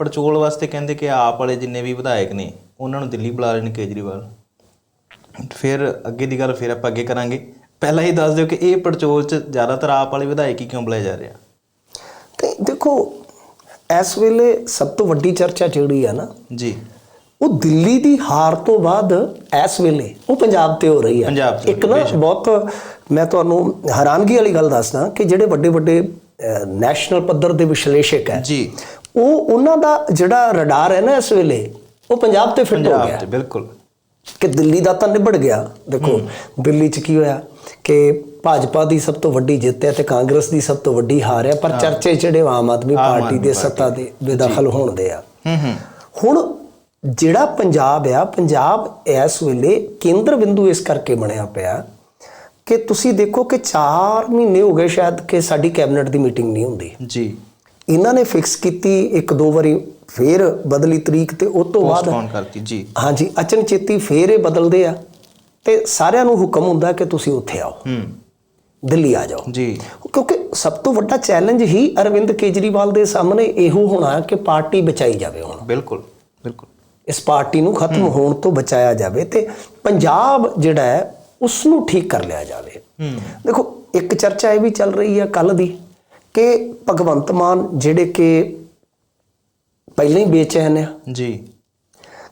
ਪੜਚੋਲ ਵਾਸਤੇ ਕਹਿੰਦੇ ਕਿ ਆਪ ਵਾਲੇ ਜਿੰਨੇ ਵੀ ਵਿਧਾਇਕ ਨੇ ਉਹਨਾਂ ਨੂੰ ਦਿੱਲੀ ਬੁਲਾ ਰਹੇ ਨੇ ਕੇਜਰੀਵਾਲ। ਫਿਰ ਅੱਗੇ ਦੀ ਗੱਲ ਫਿਰ ਆਪਾਂ ਅੱਗੇ ਕਰਾਂਗੇ। ਪਹਿਲਾਂ ਹੀ ਦੱਸ ਦਿਓ ਕਿ ਇਹ ਪੜਚੋਲ 'ਚ ਜ਼ਿਆਦਾਤਰ ਆਪ ਵਾਲੇ ਵਿਧਾਇਕ ਹੀ ਕਿਉਂ ਬੁਲਾਏ ਜਾ ਰਹੇ ਆ? ਤੇ ਦੇਖੋ ਇਸ ਵੇਲੇ ਸਭ ਤੋਂ ਵੱਡੀ ਚਰਚਾ ਜਿਹੜੀ ਆ ਨਾ ਜੀ। ਉਹ ਦਿੱਲੀ ਦੀ ਹਾਰ ਤੋਂ ਬਾਅਦ ਇਸ ਵੇਲੇ ਉਹ ਪੰਜਾਬ ਤੇ ਹੋ ਰਹੀ ਹੋ ਇੱਕ ਨਾ ਬਹੁਤ ਮੈਂ ਤੁਹਾਨੂੰ ਹੈਰਾਨਗੀ ਵਾਲੀ ਗੱਲ ਦੱਸਦਾ ਕਿ ਜਿਹੜੇ ਵੱਡੇ ਵੱਡੇ ਨੈਸ਼ਨਲ ਪੱਧਰ ਦੇ ਵਿਸ਼ਲੇਸ਼ਕ ਹੈ ਜੀ। ਉਹ ਉਹਨਾਂ ਦਾ ਜਿਹੜਾ ਰਡਾਰ ਹੈ ਨਾ ਇਸ ਵੇਲੇ ਉਹ ਪੰਜਾਬ ਤੇ ਫਿੱਟ ਹੋ ਪੰਜਾਬ ਗਿਆ। ਤੇ ਬਿਲਕੁਲ। ਕਿ ਦਿੱਲੀ ਦਾ ਤਾਂ ਨਿਬੜ ਗਿਆ ਦੇਖੋ ਦਿੱਲੀ 'ਚ ਕੀ ਹੋਇਆ ਕਿ ਭਾਜਪਾ ਦੀ ਸਭ ਤੋਂ ਵੱਡੀ ਜਿੱਤ ਹੈ ਤੇ ਕਾਂਗਰਸ ਦੀ ਸਭ ਤੋਂ ਵੱਡੀ ਹਾਰ ਹੈ ਪਰ ਚਰਚੇ ਜਿਹੜੇ ਆਮ ਆਦਮੀ ਪਾਰਟੀ ਦੇ ਸੱਤਾ ਦੇ ਬੇਦਖਲ ਹੋਣ ਦੇ ਆ। ਹੁਣ ਜਿਹੜਾ ਪੰਜਾਬ ਆ ਪੰਜਾਬ ਇਸ ਵੇਲੇ ਕੇਂਦਰ ਬਿੰਦੂ ਇਸ ਕਰਕੇ ਬਣਿਆ ਪਿਆ ਕਿ ਤੁਸੀਂ ਦੇਖੋ ਕਿ 4 ਮਹੀਨੇ ਹੋ ਗਏ ਸ਼ਾਇਦ ਕਿ ਸਾਡੀ ਕੈਬਨਿਟ ਦੀ ਮੀਟਿੰਗ ਨਹੀਂ ਹੁੰਦੀ। ਜੀ। ਇਹਨਾਂ ਨੇ ਫਿਕਸ ਕੀਤੀ ਇੱਕ ਦੋ ਵਾਰੀ ਫੇਰ ਬਦਲੀ ਤਰੀਕ ਤੇ ਉਸ ਤੋਂ ਬਾਅਦ ਪੋਸਟਪੋਨ ਕਰਤੀ ਜੀ। ਹਾਂਜੀ ਅਚਨਚੇਤੀ ਫੇਰ ਇਹ ਬਦਲਦੇ ਆ ਤੇ ਸਾਰਿਆਂ ਨੂੰ ਹੁਕਮ ਹੁੰਦਾ ਕਿ ਤੁਸੀਂ ਉੱਥੇ ਆਓ। ਹੂੰ। ਦਿੱਲੀ ਆ ਜਾਓ। ਜੀ। ਕਿਉਂਕਿ ਸਭ ਤੋਂ ਵੱਡਾ ਚੈਲੰਜ ਹੀ ਅਰਵਿੰਦ ਕੇਜਰੀਵਾਲ ਦੇ ਸਾਹਮਣੇ ਇਹੋ ਹੋਣਾ ਕਿ ਪਾਰਟੀ ਬਚਾਈ ਜਾਵੇ ਹੁਣ। ਬਿਲਕੁਲ ਬਿਲਕੁਲ। ਇਸ ਪਾਰਟੀ ਨੂੰ ਖਤਮ ਹੋਣ ਤੋਂ ਬਚਾਇਆ ਜਾਵੇ ਤੇ ਪੰਜਾਬ ਜਿਹੜਾ ਹੈ ਉਸ ਨੂੰ ਠੀਕ ਕਰ ਲਿਆ ਜਾਵੇ। ਹੂੰ। ਦੇਖੋ ਇੱਕ ਚਰਚਾ ਇਹ ਵੀ ਚੱਲ ਰਹੀ ਹੈ ਕੱਲ ਦੀ। ਕਿ ਭਗਵੰਤ ਮਾਨ ਜਿਹੜੇ ਕਿ ਪਹਿਲਾਂ ਹੀ ਬੇਚੈਨ ਆ ਜੀ।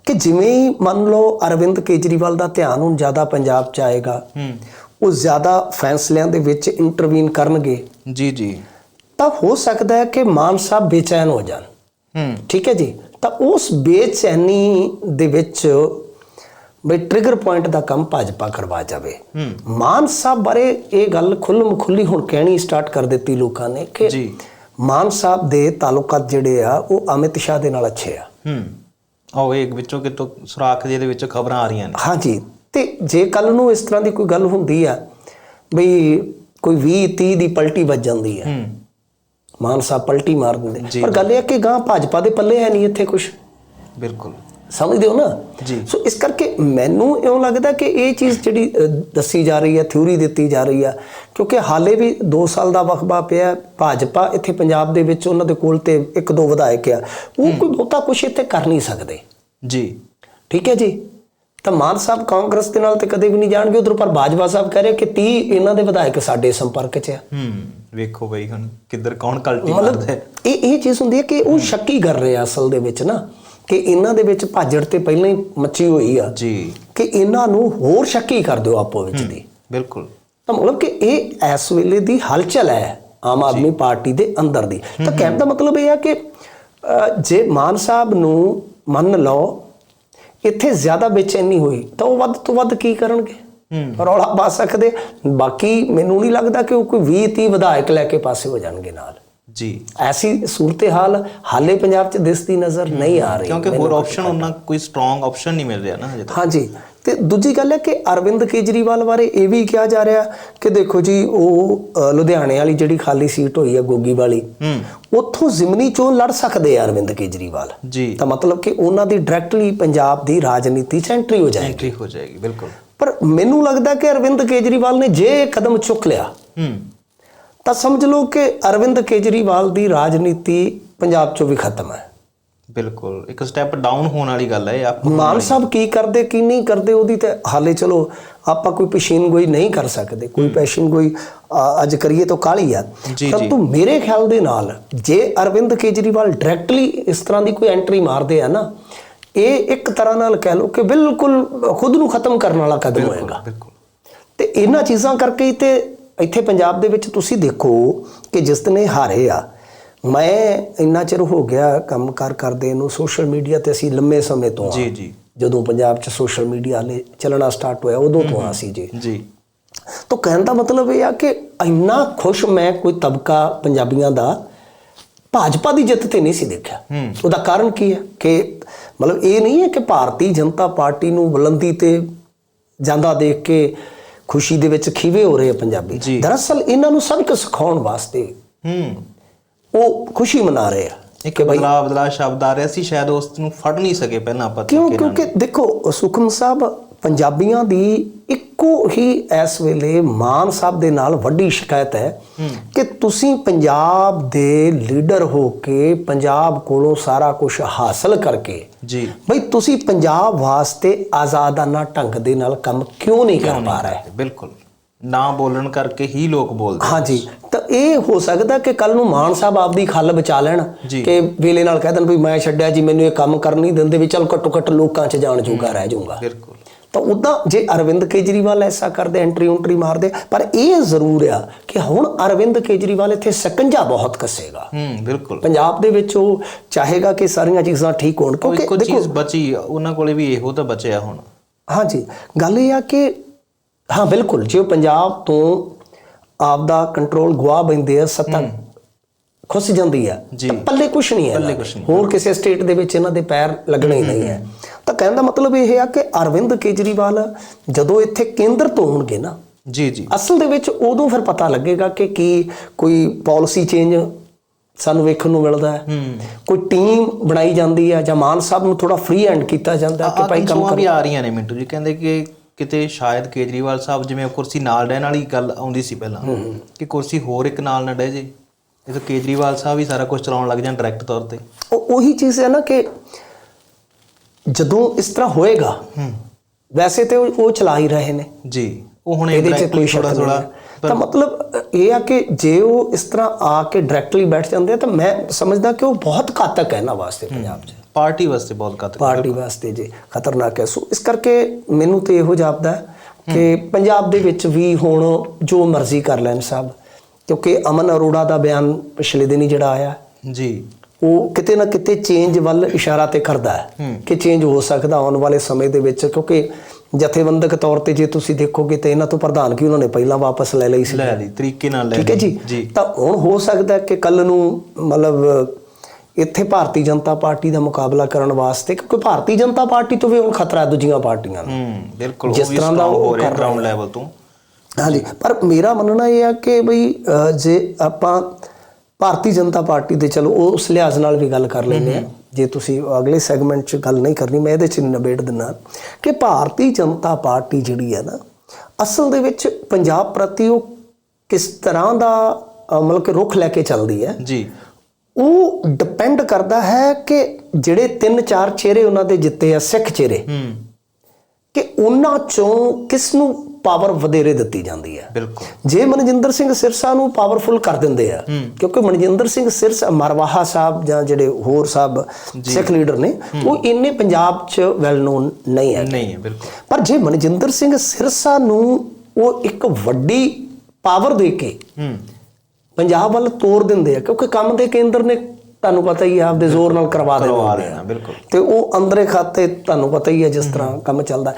ਕਿ ਜਿਵੇਂ ਹੀ ਮੰਨ ਲਓ ਅਰਵਿੰਦ ਕੇਜਰੀਵਾਲ ਦਾ ਧਿਆਨ ਹੁਣ ਜ਼ਿਆਦਾ ਪੰਜਾਬ 'ਚ ਆਏਗਾ ਹੂੰ। ਉਹ ਜ਼ਿਆਦਾ ਫੈਸਲਿਆਂ ਦੇ ਵਿੱਚ ਇੰਟਰਵੀਨ ਕਰਨਗੇ। ਜੀ ਜੀ। ਤਾਂ ਹੋ ਸਕਦਾ ਹੈ ਕਿ ਮਾਨ ਸਾਹਿਬ ਬੇਚੈਨ ਹੋ ਜਾਣ। ਹੂੰ। ਠੀਕ ਹੈ ਜੀ? ਤਾਂ ਉਸ ਬੇਚੈਨੀ ਦੇ ਵਿੱਚ ਬਈ ਟ੍ਰਿਗਰ ਪੁਆਇੰਟ ਦਾ ਕੰਮ ਭਾਜਪਾ ਕਰਵਾ ਜਾਵੇ। ਮਾਨ ਸਾਹਿਬ ਬਾਰੇ ਇਹ ਗੱਲ ਖੁੱਲਮ ਖੁੱਲੀ ਹੁਣ ਕਹਿਣੀ ਸਟਾਰਟ ਕਰ ਦਿੱਤੀ ਲੋਕਾਂ ਨੇ ਕਿ ਜੀ। ਮਾਨ ਸਾਹਿਬ ਦੇ ਤਾਲੁਕਾਤ ਜਿਹੜੇ ਆ ਉਹ ਅਮਿਤ ਸ਼ਾਹ ਦੇ ਨਾਲ ਅੱਛੇ ਆ। ਹੂੰ। ਉਹ ਇੱਕ ਵਿੱਚੋਂ ਕਿਤੋਂ ਸੁਰਾਖ ਜਿਹਦੇ ਵਿੱਚ ਖਬਰਾਂ ਆ ਰਹੀਆਂ ਨੇ। ਹਾਂਜੀ ਤੇ ਜੇ ਕੱਲ ਨੂੰ ਇਸ ਤਰ੍ਹਾਂ ਦੀ ਕੋਈ ਗੱਲ ਹੁੰਦੀ ਆ ਬਈ ਕੋਈ 20 30 ਦੀ ਪਲਟੀ ਵੱਜ ਜਾਂਦੀ ਹੈ ਹੂੰ। ਮਾਨ ਸਾਹਿਬ ਪਲਟੀ ਮਾਰ ਦਿੰਦੇ। ਪਰ ਗੱਲ ਇਹ ਕਿ ਗਾਂ ਭਾਜਪਾ ਦੇ ਪੱਲੇ ਹੈ ਨਹੀਂ ਇੱਥੇ ਕੁਝ ਬਿਲਕੁਲ। ਸਮਝਦੇ ਹੋ ਨਾ? ਜੀ। ਸੋ ਇਸ ਕਰਕੇ ਮੈਨੂੰ ਇਉਂ ਲੱਗਦਾ ਕਿ ਇਹ ਚੀਜ਼ ਜਿਹੜੀ ਦੱਸੀ ਜਾ ਰਹੀ ਹੈ ਥਿਊਰੀ ਦਿੱਤੀ ਜਾ ਰਹੀ ਹੈ ਕਿਉਂਕਿ ਹਾਲੇ ਵੀ 2 ਸਾਲ ਦਾ ਵਕਬਾ ਪਿਆ। ਭਾਜਪਾ ਇੱਥੇ ਪੰਜਾਬ ਦੇ ਵਿੱਚ ਉਹਨਾਂ ਦੇ ਕੋਲ ਤੇ ਇੱਕ ਦੋ ਵਿਧਾਇਕ ਆ। ਉਹ ਕੋਈ ਬਹੁਤਾ ਕੁਝ ਇੱਥੇ ਕਰ ਨਹੀਂ ਸਕਦੇ। ਜੀ। ਠੀਕ ਹੈ ਜੀ? ਤਾਂ ਮਾਨ ਸਾਹਿਬ ਕਾਂਗਰਸ ਦੇ ਨਾਲ ਤੇ ਕਦੇ ਵੀ ਨਹੀਂ ਜਾਣਗੇ ਉਧਰ ਪਰ ਬਾਜਵਾ ਸਾਹਿਬ ਕਹਿ ਰਹੇ ਕਿ 30 ਇਹਨਾਂ ਦੇ ਵਿਧਾਇਕ ਸਾਡੇ ਸੰਪਰਕ 'ਚ ਆ। ਹੂੰ ਵੇਖੋ ਬਈ ਹੁਣ ਕਿੱਧਰ ਕੌਣ ਕਲਟੀ ਮਾਰਦਾ ਹੈ। ਇਹ ਇਹ ਚੀਜ਼ ਹੁੰਦੀ ਹੈ ਕਿ ਉਹ ਸ਼ੱਕੀ ਕਰ ਰਹੇ ਆ ਅਸਲ ਦੇ ਵਿੱਚ ਨਾ। ਕਿ ਇਹਨਾਂ ਦੇ ਵਿੱਚ ਭਾਜੜ ਤੇ ਪਹਿਲਾਂ ਹੀ ਮੱਚੀ ਹੋਈ ਆ ਜੀ। ਕਿ ਇਹਨਾਂ ਨੂੰ ਹੋਰ ਸ਼ੱਕੀ ਕਰ ਦਿਓ ਆਪੋ ਵਿੱਚ ਦੀ। ਬਿਲਕੁਲ। ਤਾਂ ਮਤਲਬ ਕਿ ਇਹ ਇਸ ਵੇਲੇ ਦੀ ਹਲਚਲ ਹੈ ਆਮ ਆਦਮੀ ਪਾਰਟੀ ਦੇ ਅੰਦਰ ਦੀ। ਤਾਂ ਕਹਿਣ ਦਾ ਮਤਲਬ ਇਹ ਹੈ ਕਿ ਜੇ ਮਾਨ ਸਾਹਿਬ ਨੂੰ ਮੰਨ ਲਓ ਇੱਥੇ ਜ਼ਿਆਦਾ ਬੇਚੈਨੀ ਹੋਈ ਤਾਂ ਉਹ ਵੱਧ ਤੋਂ ਵੱਧ ਕੀ ਕਰਨਗੇ? ਰੌਲਾ ਪਾ ਸਕਦੇ। ਬਾਕੀ ਮੈਨੂੰ ਨਹੀਂ ਲੱਗਦਾ ਕਿ ਉਹ ਕੋਈ 20 30 ਵਿਧਾਇਕ ਲੈ ਕੇ ਪਾਸੇ ਹੋ ਜਾਣਗੇ ਨਾਲ। ਜੀ। ਐਸੀ ਸੂਰਤ-ਹਾਲ ਹਾਲੇ ਪੰਜਾਬ 'ਚ ਦਿਸਦੀ ਨਜ਼ਰ ਨਹੀਂ ਆ ਰਹੀ ਕਿਉਂਕਿ ਹੋਰ ਆਪਸ਼ਨ ਉਹਨਾਂ ਕੋਈ ਸਟਰੋਂਗ ਆਪਸ਼ਨ ਨਹੀਂ ਮਿਲ ਰਿਹਾ ਨਾ ਹਜੇ ਤੱਕ। ਹਾਂਜੀ। ਤੇ ਦੂਜੀ ਗੱਲ ਹੈ ਕਿ ਅਰਵਿੰਦ ਕੇਜਰੀਵਾਲ ਬਾਰੇ ਇਹ ਵੀ ਕਿਹਾ ਜਾ ਰਿਹਾ ਕਿ ਦੇਖੋ ਜੀ ਉਹ ਲੁਧਿਆਣੇ ਵਾਲੀ ਜਿਹੜੀ ਖਾਲੀ ਸੀਟ ਹੋਈ ਹੈ ਗੋਗੀ ਵਾਲੀ ਹੂੰ। ਉੱਥੋਂ ਜ਼ਿਮਨੀ ਚੋਣ ਲੜ ਸਕਦੇ ਆ ਅਰਵਿੰਦ ਕੇਜਰੀਵਾਲ। ਜੀ। ਤਾਂ ਮਤਲਬ ਕਿ ਉਹਨਾਂ ਦੀ ਡਾਇਰੈਕਟਲੀ ਪੰਜਾਬ ਦੀ ਰਾਜਨੀਤੀ 'ਚ ਐਂਟਰੀ ਹੋ ਜਾਏਗੀ। ਐਂਟਰੀ ਹੋ ਜਾਏਗੀ ਬਿਲਕੁਲ। ਪਰ ਮੈਨੂੰ ਲੱਗਦਾ ਕਿ ਅਰਵਿੰਦ ਕੇਜਰੀਵਾਲ ਨੇ ਜੇ ਇਹ ਕਦਮ ਚੁੱਕ ਲਿਆ ਹੂੰ। ਤਾਂ ਸਮਝ ਲਓ ਕਿ ਅਰਵਿੰਦ ਕੇਜਰੀਵਾਲ ਦੀ ਰਾਜਨੀਤੀ ਪੰਜਾਬ 'ਚੋਂ ਵੀ ਖਤਮ ਹੈ। ਬਿਲਕੁਲ। ਇੱਕ ਸਟੈਪ ਡਾਊਨ ਹੋਣ ਵਾਲੀ ਗੱਲ ਹੈ ਇਹ ਆਪਾਂ ਮਾਨ ਸਾਹਿਬ ਕੀ ਕਰਦੇ ਕੀ ਨਹੀਂ ਕਰਦੇ ਉਹਦੀ ਤੇ ਹਾਲੇ ਚਲੋ ਆਪਾਂ ਕੋਈ ਪੇਸ਼ੀਨਗੋਈ ਨਹੀਂ ਕਰ ਸਕਦੇ। ਕੋਈ ਪੇਸ਼ੀਨਗੋਈ ਅ, ਅੱਜ ਕਰੀਏ ਤਾਂ ਕਾਲੀ ਆ। ਪਰੰਤੂ ਮੇਰੇ ਖਿਆਲ ਦੇ ਨਾਲ ਜੇ ਅਰਵਿੰਦ ਕੇਜਰੀਵਾਲ ਡਾਇਰੈਕਟਲੀ ਇਸ ਤਰ੍ਹਾਂ ਦੀ ਕੋਈ ਐਂਟਰੀ ਮਾਰਦੇ ਆ ਨਾ ਇਹ ਇੱਕ ਤਰ੍ਹਾਂ ਨਾਲ ਕਹਿ ਲਓ ਕਿ ਬਿਲਕੁਲ ਖੁਦ ਨੂੰ ਖਤਮ ਕਰਨ ਵਾਲਾ ਕਦਮ ਹੋਏਗਾ। ਤੇ ਇਹਨਾਂ ਚੀਜ਼ਾਂ ਕਰਕੇ ਹੀ ਤੇ ਇੱਥੇ ਪੰਜਾਬ ਦੇ ਵਿੱਚ ਤੁਸੀਂ ਦੇਖੋ ਕਿ ਜਿਸ ਦਿਨ ਇਹ ਹਾਰੇ ਆ ਮੈਂ ਇੰਨਾ ਚਿਰ ਹੋ ਗਿਆ ਕੰਮਕਾਰ ਕਰਦੇ ਨੂੰ ਸੋਸ਼ਲ ਮੀਡੀਆ ਤੇ ਅਸੀਂ ਲੰਮੇ ਸਮੇਂ ਤੋਂ ਜੀ ਜੀ। ਜਦੋਂ ਪੰਜਾਬ 'ਚ ਸੋਸ਼ਲ ਮੀਡੀਆ ਲੈ ਚੱਲਣਾ ਸਟਾਰਟ ਹੋਇਆ ਉਦੋਂ ਤੋਂ ਆ ਸੀ ਜੀ। ਜੀ। ਤਾਂ ਕਹਿਣ ਦਾ ਮਤਲਬ ਇਹ ਆ ਕਿ ਇੰਨਾ ਖੁਸ਼ ਮੈਂ ਕੋਈ ਤਬਕਾ ਪੰਜਾਬੀਆਂ ਦਾ ਭਾਜਪਾ ਦੀ ਜਿੱਤ ਤੇ ਨਹੀਂ ਸੀ ਦੇਖਿਆ। ਉਹਦਾ ਕਾਰਨ ਕੀ ਹੈ? ਕਿ ਮਤਲਬ ਇਹ ਨਹੀਂ ਹੈ ਕਿ ਭਾਰਤੀ ਜਨਤਾ ਪਾਰਟੀ ਨੂੰ ਬੁਲੰਦੀ ਤੇ ਜਾਂਦਾ ਦੇਖ ਕੇ ਖੁਸ਼ੀ ਦੇ ਵਿੱਚ ਖੀਵੇ ਹੋ ਰਹੇ ਆ ਪੰਜਾਬੀ। ਦਰਅਸਲ ਇਹਨਾਂ ਨੂੰ ਸਬਕ ਸਿਖਾਉਣ ਵਾਸਤੇ ਹੂੰ ਉਹ ਖੁਸ਼ੀ ਮਨਾ ਰਹੇ ਆ ਇੱਕ ਬਦਲਾ ਬਦਲਾ ਸ਼ਬਦ ਆ ਰਿਹਾ ਸੀ ਸ਼ਾਇਦ ਉਸ ਨੂੰ ਫੜ ਨਹੀਂ ਸਕੇ ਪਹਿਲਾਂ ਆਪਾਂ ਕਿਉਂ। ਕਿਉਂਕਿ ਦੇਖੋ ਸੁਖਮ ਸਾਹਿਬ ਪੰਜਾਬੀਆਂ ਦੀ ਇੱਕ ਇੱਕੋ ਹੀ ਇਸ ਵੇਲੇ ਮਾਨ ਸਾਹਿਬ ਦੇ ਨਾਲ ਵੱਡੀ ਸ਼ਿਕਾਇਤ ਹੈ ਕਿ ਤੁਸੀਂ ਪੰਜਾਬ ਦੇ ਲੀਡਰ ਹੋ ਕੇ ਪੰਜਾਬ ਕੋਲੋਂ ਸਾਰਾ ਕੁਝ ਹਾਸਲ ਕਰਕੇ ਜੀ। ਬਈ ਤੁਸੀਂ ਪੰਜਾਬ ਵਾਸਤੇ ਆਜ਼ਾਦਾਨਾ ਢੰਗ ਦੇ ਨਾਲ ਕੰਮ ਕਿਉਂ ਨਹੀਂ ਕਰ ਪਾ ਰਹੇ? ਬਿਲਕੁਲ। ਨਾ ਬੋਲਣ ਕਰਕੇ ਹੀ ਲੋਕ ਬੋਲਦੇ ਹਾਂਜੀ ਤਾਂ ਇਹ ਹੋ ਸਕਦਾ ਕਿ ਕੱਲ ਨੂੰ ਮਾਨ ਸਾਹਿਬ ਆਪਦੀ ਖੱਲ ਬਚਾ ਲੈਣ। ਕਿ ਵੇਲੇ ਨਾਲ ਕਹਿ ਦੇਣ ਵੀ ਮੈਂ ਛੱਡਿਆ ਜੀ ਮੈਨੂੰ ਇਹ ਕੰਮ ਕਰਨ ਨਹੀਂ ਦਿੰਦੇ ਵੀ ਚਲ ਘੱਟੋ ਘੱਟ ਲੋਕਾਂ 'ਚ ਜਾਣ ਜੋਗਾ ਰਹਿ ਜਾਊਗਾ। ਬਿਲਕੁਲ। ਤਾਂ ਉਦਾਂ ਜੇ ਅਰਵਿੰਦ ਕੇਜਰੀਵਾਲ ਐਸਾ ਕਰਦੇ ਐਂਟਰੀ ਉਂਟਰੀ ਮਾਰਦੇ ਪਰ ਇਹ ਜ਼ਰੂਰ ਆ ਕਿ ਹੁਣ ਅਰਵਿੰਦ ਕੇਜਰੀਵਾਲ ਇੱਥੇ ਸਕੰਜਾ ਬਹੁਤ ਕੱਸੇਗਾ। ਹੂੰ ਬਿਲਕੁਲ। ਪੰਜਾਬ ਦੇ ਵਿੱਚ ਉਹ ਚਾਹੇਗਾ ਕਿ ਸਾਰੀਆਂ ਚੀਜ਼ਾਂ ਠੀਕ ਹੋਣ ਕਿਉਂਕਿ ਦੇਖੋ ਚੀਜ਼ ਬਚੀ ਉਹਨਾਂ ਕੋਲੇ ਵੀ ਇਹੋ ਤਾਂ ਬਚਿਆ ਹੁਣ। ਹਾਂਜੀ ਗੱਲ ਇਹ ਆ ਕਿ ਹਾਂ ਬਿਲਕੁਲ ਜੇ ਉਹ ਪੰਜਾਬ ਤੋਂ ਆਪਦਾ ਕੰਟਰੋਲ ਗਵਾ ਬੈਂਦੇ ਆ ਸੱਤਾ ਖੁੱਸ ਜਾਂਦੀ ਆ। ਤਾਂ ਪੱਲੇ ਕੁਛ ਨਹੀਂ ਹੈ। ਹੋਰ ਕਿਸੇ ਸਟੇਟ ਦੇ ਵਿੱਚ ਇਹਨਾਂ ਦੇ ਪੈਰ ਲੱਗਣੇ ਨਹੀਂ ਹੈ। ਕਹਿਣ ਦਾ ਮਤਲਬ ਇਹ ਆ ਕਿ ਅਰਵਿੰਦ ਕੇਜਰੀਵਾਲ ਜਦੋਂ ਇੱਥੇ ਕੇਂਦਰ ਤੋਂ ਹੋਣਗੇ ਨਾ ਜੀ ਜੀ। ਅਸਲ ਦੇ ਵਿੱਚ ਉਦੋਂ ਫਿਰ ਪਤਾ ਲੱਗੇਗਾ ਕਿ ਕੀ ਕੋਈ ਪਾਲਿਸੀ ਚੇਂਜ ਸਾਨੂੰ ਵੇਖਣ ਨੂੰ ਮਿਲਦਾ ਹੈ। ਕੋਈ ਟੀਮ ਬਣਾਈ ਜਾਂਦੀ ਹੈ ਜਾਂ ਮਾਨ ਸਾਹਿਬ ਨੂੰ ਥੋੜਾ ਫ੍ਰੀ ਹੈਂਡ ਕੀਤਾ ਜਾਂਦਾ ਕਿ ਭਾਈ ਕੰਮ ਕੰਸੋਆਂ ਵੀ ਆ ਰਹੀਆਂ ਨੇ ਮਿੰਟੂ ਜੀ ਕਹਿੰਦੇ ਕਿ ਕਿਤੇ ਸ਼ਾਇਦ ਕੇਜਰੀਵਾਲ ਸਾਹਿਬ ਜਿਵੇਂ ਕੁਰਸੀ ਨਾਲ ਡਹਿਣ ਵਾਲੀ ਗੱਲ ਆਉਂਦੀ ਸੀ ਪਹਿਲਾਂ ਕਿ ਕੁਰਸੀ ਹੋਰ ਇੱਕ ਨਾਲ ਨਾ ਡਹਿ ਜੇ। ਇਹ ਤਾਂ ਕੇਜਰੀਵਾਲ ਸਾਹਿਬ ਹੀ ਸਾਰਾ ਕੁਝ ਚਲਾਉਣ ਲੱਗ ਜਾਣ ਡਾਇਰੈਕਟ ਤੌਰ ਤੇ। ਉਹ ਉਹੀ ਚੀਜ਼ ਹੈ ਨਾ ਕਿ ਜਦੋਂ ਇਸ ਤਰ੍ਹਾਂ ਹੋਏਗਾ ਵੈਸੇ ਤੇ ਉਹ ਚਲਾ ਹੀ ਰਹੇ ਨੇ। ਜੀ ਉਹ ਹੁਣ ਇਹਦੇ 'ਚ ਕੋਈ ਥੋੜਾ ਥੋੜਾ ਹੈ। ਤਾਂ ਮਤਲਬ ਇਹ ਆ ਕਿ ਜੇ ਉਹ ਇਸ ਤਰ੍ਹਾਂ ਆ ਕੇ ਡਾਇਰੈਕਟਲੀ ਬੈਠ ਜਾਂਦੇ ਤਾਂ ਮੈਂ ਸਮਝਦਾ ਕਿ ਉਹ ਬਹੁਤ ਘਾਤਕ ਹੈ ਨਾ ਵਾਸਤੇ ਪੰਜਾਬ 'ਚ। ਪਾਰਟੀ ਵਾਸਤੇ ਬਹੁਤ ਘਾਤਕ ਪਾਰਟੀ ਵਾਸਤੇ ਜੇ ਖਤਰਨਾਕ ਹੈ। ਸੋ ਇਸ ਕਰਕੇ ਮੈਨੂੰ ਤੇ ਇਹੋ ਜਾਪਦਾ ਹੈ ਕਿ ਪੰਜਾਬ ਦੇ ਵਿੱਚ ਵੀ ਹੁਣ ਜੋ ਮਰਜ਼ੀ ਕਰ ਲੈਣ ਸਭ ਕਿਉਂਕਿ ਅਮਨ ਅਰੋੜਾ ਦਾ ਬਿਆਨ ਪਿਛਲੇ ਦਿਨੀ ਜਿਹੜਾ ਆਇਆ। ਜੀ। ਉਹ ਕਿਤੇ ਨਾ ਕਿਤੇ ਚੇਂਜ ਵੱਲ ਇਸ਼ਾਰਾ ਤੇ ਕਰਦਾ ਹੈ ਕਿ ਚੇਂਜ ਹੋ ਸਕਦਾ ਆਉਣ ਵਾਲੇ ਸਮੇਂ ਦੇ ਵਿੱਚ ਕਿਉਂਕਿ ਜਥੇਬੰਦਕ ਤੌਰ ਤੇ ਜੇ ਤੁਸੀਂ ਦੇਖੋਗੇ ਤੇ ਇਹਨਾਂ ਤੋਂ ਪ੍ਰਧਾਨਗੀ ਉਹਨਾਂ ਨੇ ਪਹਿਲਾਂ ਵਾਪਸ ਲੈ ਲਈ ਸੀ। ਲੈ ਲਈ ਤਰੀਕੇ ਨਾਲ ਲੈ ਠੀਕ ਹੈ। ਜੀ? ਤਾਂ ਹੁਣ ਹੋ ਸਕਦਾ ਕਿ ਕੱਲ ਨੂੰ ਮਤਲਬ ਇੱਥੇ ਭਾਰਤੀ ਜਨਤਾ ਪਾਰਟੀ ਦਾ ਮੁਕਾਬਲਾ ਕਰਨ ਵਾਸਤੇ ਕਿਉਂਕਿ ਭਾਰਤੀ ਜਨਤਾ ਪਾਰਟੀ ਤੋਂ ਵੀ ਹੁਣ ਖਤਰਾ ਹੈ ਦੂਜੀਆਂ ਪਾਰਟੀਆਂ ਨੂੰ। ਹੂੰ ਬਿਲਕੁਲ ਜਿਸ ਤਰ੍ਹਾਂ ਦਾ ਉਹ ਹੋ ਰਿਹਾ ਕਰ ਗਰਾਊਂਡ ਲੈਵਲ ਤੋਂ। ਹਾਂਜੀ ਪਰ ਮੇਰਾ ਮੰਨਣਾ ਇਹ ਆ ਕਿ ਬਈ ਜੇ ਆਪਾਂ ਭਾਰਤੀ ਜਨਤਾ ਪਾਰਟੀ ਦੇ ਚਲੋ ਉਸ ਲਿਹਾਜ਼ ਨਾਲ ਵੀ ਗੱਲ ਕਰ ਲੈਂਦੇ ਆ। ਜੇ ਤੁਸੀਂ ਅਗਲੇ ਸੈਗਮੈਂਟ 'ਚ ਗੱਲ ਨਹੀਂ ਕਰਨੀ ਮੈਂ ਇਹਦੇ 'ਚ ਨਿਬੇੜ ਦਿੰਦਾ ਕਿ ਭਾਰਤੀ ਜਨਤਾ ਪਾਰਟੀ ਜਿਹੜੀ ਹੈ ਨਾ ਅਸਲ ਦੇ ਵਿੱਚ ਪੰਜਾਬ ਪ੍ਰਤੀ ਉਹ ਕਿਸ ਤਰ੍ਹਾਂ ਦਾ ਮਤਲਬ ਕਿ ਰੁਖ ਲੈ ਕੇ ਚੱਲਦੀ ਹੈ ਜੀ। ਉਹ ਡਿਪੈਂਡ ਕਰਦਾ ਹੈ ਕਿ ਜਿਹੜੇ ਤਿੰਨ ਚਾਰ ਚਿਹਰੇ ਉਹਨਾਂ ਦੇ ਜਿੱਤੇ ਆ ਸਿੱਖ ਚਿਹਰੇ। ਹੂੰ। ਕਿ ਉਹਨਾਂ ਚੋਂ ਕਿਸ ਨੂੰ ਪਾਵਰ ਵਧੇਰੇ ਦਿੱਤੀ ਜਾਂਦੀ ਹੈ। ਬਿਲਕੁਲ। ਜੇ ਮਨਜਿੰਦਰ ਸਿੰਘ ਸਿਰਸਾ ਨੂੰ ਪਾਵਰਫੁਲ ਕਰ ਦਿੰਦੇ ਆ ਕਿਉਂਕਿ ਮਨਜਿੰਦਰ ਸਿੰਘ ਸਿਰਸਾ ਮਰਵਾਹਾ ਸਾਹਿਬ ਜਾਂ ਜਿਹੜੇ ਹੋਰ ਸਾਹਿਬ ਸਿੱਖ ਲੀਡਰ ਨੇ ਉਹ ਇੰਨੇ ਪੰਜਾਬ 'ਚ ਵੈਲ ਨੋਨ ਨਹੀਂ ਹੈ ਨਹੀਂ ਹੈ ਬਿਲਕੁਲ। ਪਰ ਜੇ ਮਨਜਿੰਦਰ ਸਿੰਘ ਸਿਰਸਾ ਨੂੰ ਉਹ ਇੱਕ ਵੱਡੀ ਪਾਵਰ ਦੇ ਕੇ ਪੰਜਾਬ ਵੱਲ ਤੋਰ ਦਿੰਦੇ ਆ ਕਿਉਂਕਿ ਕੰਮ ਦੇ ਕੇਂਦਰ ਨੇ ਤੁਹਾਨੂੰ ਪਤਾ ਹੀ ਆ ਆਪਦੇ ਜ਼ੋਰ ਨਾਲ ਕਰਵਾ ਦਿੰਦੇ ਆ। ਬਿਲਕੁਲ। ਤੇ ਉਹ ਅੰਦਰੇ ਖਾਤੇ ਤੁਹਾਨੂੰ ਪਤਾ ਹੀ ਹੈ ਜਿਸ ਤਰ੍ਹਾਂ ਕੰਮ ਚੱਲਦਾ। ਹੈ।